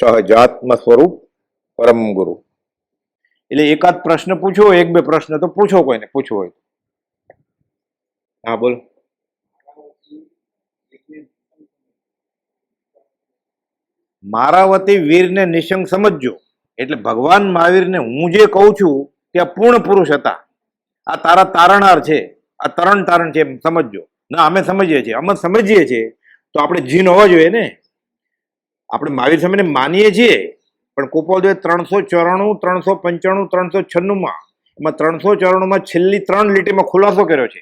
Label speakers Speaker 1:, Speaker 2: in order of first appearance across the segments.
Speaker 1: સહજાત્મ સ્વરૂપ પરમ ગુરુ. એટલે એકાદ પ્રશ્ન પૂછો એક બે પ્રશ્ન તો પૂછો કોઈને, પૂછવો હોય હા, બોલો. મારા વતી વીરને નિશંક સમજજો. એટલે ભગવાન મહાવીરને હું જે કહું છું તે પૂર્ણ પુરુષ હતા. આ તારા તારણાર છે. આ તરણ તારણ છે, એમ સમજજો. ના, અમે સમજીએ છીએ. અમે સમજીએ છીએ. તો આપણે જીન હોવા જોઈએ ને? આપણે મહાવીર સ્વામીને માનીએ છીએ, પણ કુપોલદેવે ત્રણસો ચોરાણું, ત્રણસો પંચાણું, ત્રણસો છન્નુંમાં, એમાં ત્રણસો ચોરાણુંમાં છેલ્લી ત્રણ લીટીમાં ખુલાસો કર્યો છે.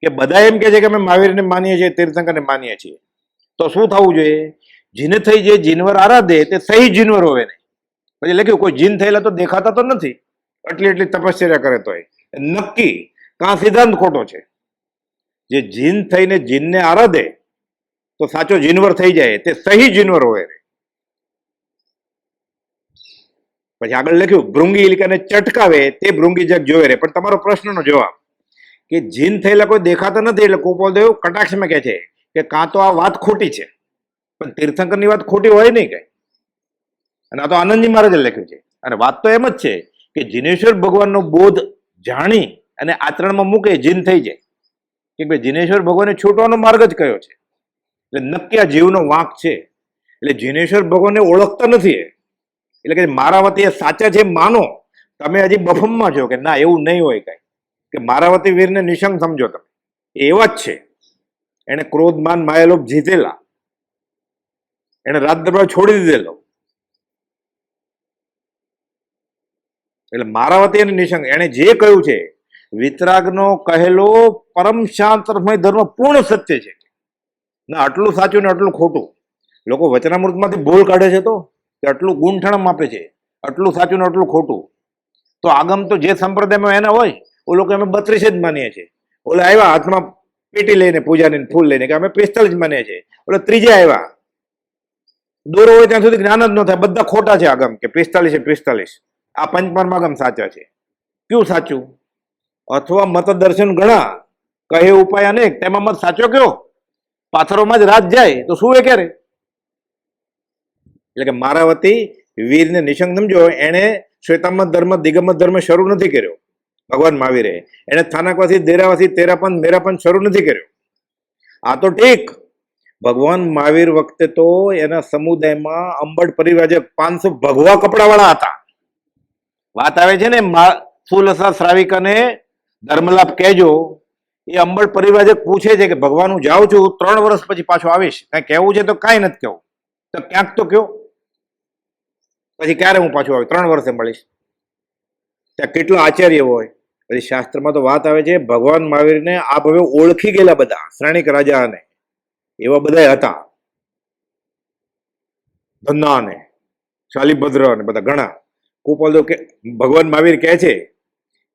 Speaker 1: કે બધા એમ કહે છે કે અમે મહાવીરને માનીએ છીએ, તીર્થંકરને માનીએ છીએ. તો શું થવું જોઈએ? જીને થઈ જે જીનવર આરાધે, તે સહી જીનવર હોવે નહીં. પછી લખ્યું, કોઈ જીન થયેલા તો દેખાતા તો નથી. એટલી એટલી તપશ્ચર્યા કરે તોય. નક્કી, કાં સિદ્ધાંત ખોટો છે? જે જીન થઈને જીનને આરાધે તો સાચો જીનવર થઈ જાય, તે સહી જીનવર હોય પછી આગળ લખ્યું, ભૃંગી ઇલિકાને ચટકાવે, તે ભૃંગી જગ જોવે રે. પણ તમારો પ્રશ્નનો જવાબ, કે જીન થયેલા કોઈ દેખાતા નથી એટલે કુપોલદેવ કટાક્ષમાં કહે છે કે કાં તો આ વાત ખોટી છે. પણ તીર્થંકરની વાત ખોટી હોય નહીં કઈ. અને આ તો આનંદજી મહારાજે લખ્યું છે. અને વાત તો એમ જ છે કે જીનેશ્વર ભગવાનનો બોધ જાણી અને આચરણમાં મૂકે, જીન થઈ જાય. કે ભાઈ જીનેશ્વર ભગવાને છૂટવાનો માર્ગ જ કયો છે? એટલે નક્કી આ જીવનો વાંક છે. એટલે જીનેશ્વર ભગવાનને ઓળખતા નથી એટલે કે મારા વતી એ સાચા છે માનો. તમે હજી બફમમાં છો કે ના, એવું નહીં હોય કાંઈ. કે મારા વતી વીરને નિશંક સમજો તમે. એવા જ છે. એને ક્રોધ માન માયાલોભ જીતેલા. એને રાત દરબાર છોડી દીધેલો. એટલે મારા વતી એને નિશંક એને જે કહ્યું છે, વિતરાગનો કહેલો પરમ શાંતમય ધર્મ પૂર્ણ સત્ય છે. ના આટલું સાચું ને આટલું ખોટું. લોકો વચનામૃતમાંથી ભૂલ કાઢે છે તો? કે આટલું ગુંઠણમ આપે છે. આટલું સાચું ને આટલું ખોટું. તો આગમ તો જે સંપ્રદાયમાં એના હોય, ઓ લોકો અમે બત્રીસ જ માનીએ છીએ. ઓલે આવ્યા હાથમાં પેટી લઈને પૂજાની ફૂલ લઈને, કે અમે પિસ્તાલીસ માનીએ છીએ. ઓલે ત્રીજે આવ્યા. દોરો હોય ત્યાં સુધી જ્ઞાન જ ન થાય. બધા ખોટા છે આગમ, કે પિસ્તાલીસ એ પિસ્તાલીસ. આ પંચમાર્મ આગમ સાચા છે. કયું સાચું? અથવા મતદર્શન ઘણા. કહે ઉપાય અનેક. તેમાં મત સાચો કયો? પાથરોમાં જ રાત જાય, તો એ ક્યારે? એટલે કે મારા વતી વીરને નિશંક સમજો, એણે શ્વેતામત ધર્મ દિગમત ધર્મ શરૂ નથી કર્યો. ભગવાન મહાવીરે એને સ્થાનકવાસી દેરાવાસી, તેરાપન, મેરાપન શરૂ નથી કર્યો. આ તો ઠીક. ભગવાન મહાવીર વખતે તો એના સમુદાયમાં અંબડ જે પાંચસો ભગવા કપડાવાળા હતા. વાત આવે છે ને ફૂલસા શ્રાવિકાને ધર્મલાભ કહેજો. એ અંબળ પરિવાજક પૂછે છે કે ભગવાન હું જાઉં છું ત્રણ વર્ષ પછી પાછો આવીશ. કઈ કહેવું છે તો કાંઈ નથી કહેવું. તો ક્યાંક તો કયો? પછી ક્યારે હું પાછું આવી ત્રણ વર્ષે મળીશ. ત્યાં કેટલો આચાર્ય હોય? પછી શાસ્ત્રમાં તો વાત આવે છે, ભગવાન મહાવીરને આ ભવે ઓળખી ગયેલા બધા, શ્રેણિક રાજા અને એવા બધા હતા. ધન્ના ને શાલીભદ્ર ને બધા ઘણા. કુપલદેવ કે ભગવાન મહાવીર કહે છે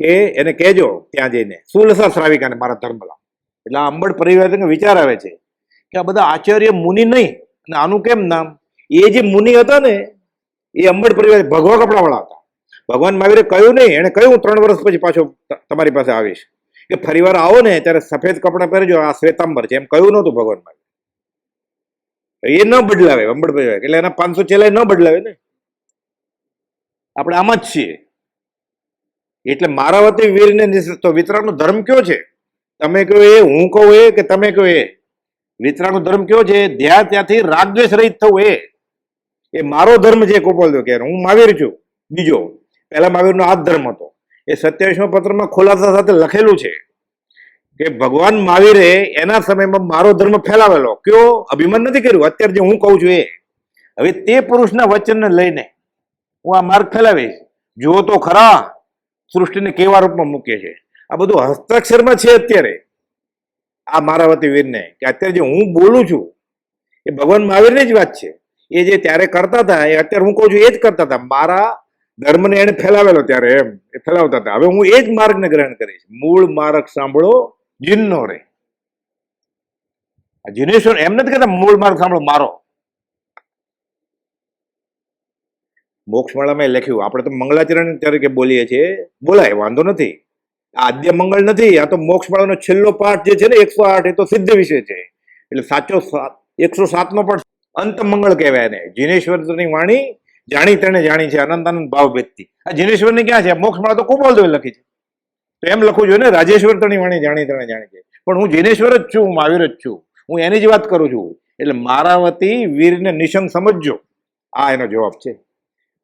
Speaker 1: કે એને કહેજો ત્યાં જઈને. સુલસા શ્રાવિકાને મારા ધર્મલા? એટલે આ અંબળ પરિવાર વિચાર આવે છે કે આ બધા આચાર્ય મુનિ નહીં. અને આનું કેમ નામ? એ જે મુનિ હતા ને, એ અંબળ પરિવાર ભગવા કપડાવાળા હતા. ભગવાન મહાવીરે કહ્યું નહીં, એને કહ્યું ત્રણ વર્ષ પછી પાછો તમારી પાસે આવીશ. કે ફરીવાર આવો ને, ત્યારે સફેદ કપડાં પહેરજો, આ શ્વેતાંબર છે. એમ કહ્યું નહોતું ભગવાન મહાવીર. એ ન બદલાવે અંબળ પરિવાર એટલે એના પાંચસો ચેલાય ન બદલાવે ને. આપણે આમાં જ છીએ. એટલે મારા વતી વીરને નિસ- તો વિતરાગનો ધર્મ કયો છે? તમે કહો એ, હું કહું એ કે તમે કહો એ? વિતરાગનો ધર્મ કયો છે? ધ્યા ત્યાંથી રાગદ્વેષ રહિત થવું એ? એ મારો ધર્મ છે, ગોપાલદેવ કે હું મહાવીર છું. બીજો, પહેલા મહાવીરનો આ ધર્મ હતો. એ સત્યાવીસમાં પત્રમાં ખુલાસા સાથે લખેલું છે કે ભગવાન મહાવીરે એના સમયમાં મારો ધર્મ ફેલાવેલો. કયો? અભિમાન નથી કર્યું? અત્યારે જે હું કહું છું એ. હવે તે પુરુષના વચનને લઈને હું આ માર્ગ ફેલાવીશ. જુઓ તો ખરા સૃષ્ટિને કેવા રૂપમાં મૂકે છે? આ બધું હસ્તાક્ષરમાં છે અત્યારે. આ મારા વતી વીરને કે અત્યારે જે હું બોલું છું, એ ભગવાન મહાવીરની જ વાત છે. એ જે ત્યારે કરતા હતા, એ અત્યારે હું કહું છું એ જ કરતા હતા. મારા ધર્મને એને ફેલાવેલો ત્યારે એમ, એ ફેલાવતા હતા. હવે હું એ જ માર્ગને ગ્રહણ કરીશ. મૂળ માર્ગ સાંભળો, જીનનો રે. જીનેશ્વર એમ નથી કહેતા, મૂળ માર્ગ સાંભળો, મારો. મોક્ષમાળામાં લખ્યું. આપણે તો મંગળાચરણ તરીકે બોલીએ છીએ, બોલાય, વાંધો નથી. આદ્ય મંગળ નથી, આ તો મોક્ષમાળાનો છેલ્લો પાઠ જે છે ને, એકસો આઠ, એ તો સિદ્ધ વિશે છે. એટલે સાચો એકસો સાતનો પણ અંત મંગળ કહેવાય ને જીનેશ્વરની વાણી જાણી તેણે જાણી છે અનંતાનંદ ભાવ વ્યક્તિ. આ જીનેશ્વરની ક્યાં છે? મોક્ષમાળા તો ખૂબ દેવે લખી છે. તો એમ લખવું જોઈએ ને, રાજેશ્વર તણી વાણી જાણી તેણે જાણી છે. પણ હું જીનેશ્વર જ છું, હું મહાવીર જ છું. હું એની જ વાત કરું છું. એટલે મારા વતી વીરને નિશંક સમજજો. આ એનો જવાબ છે.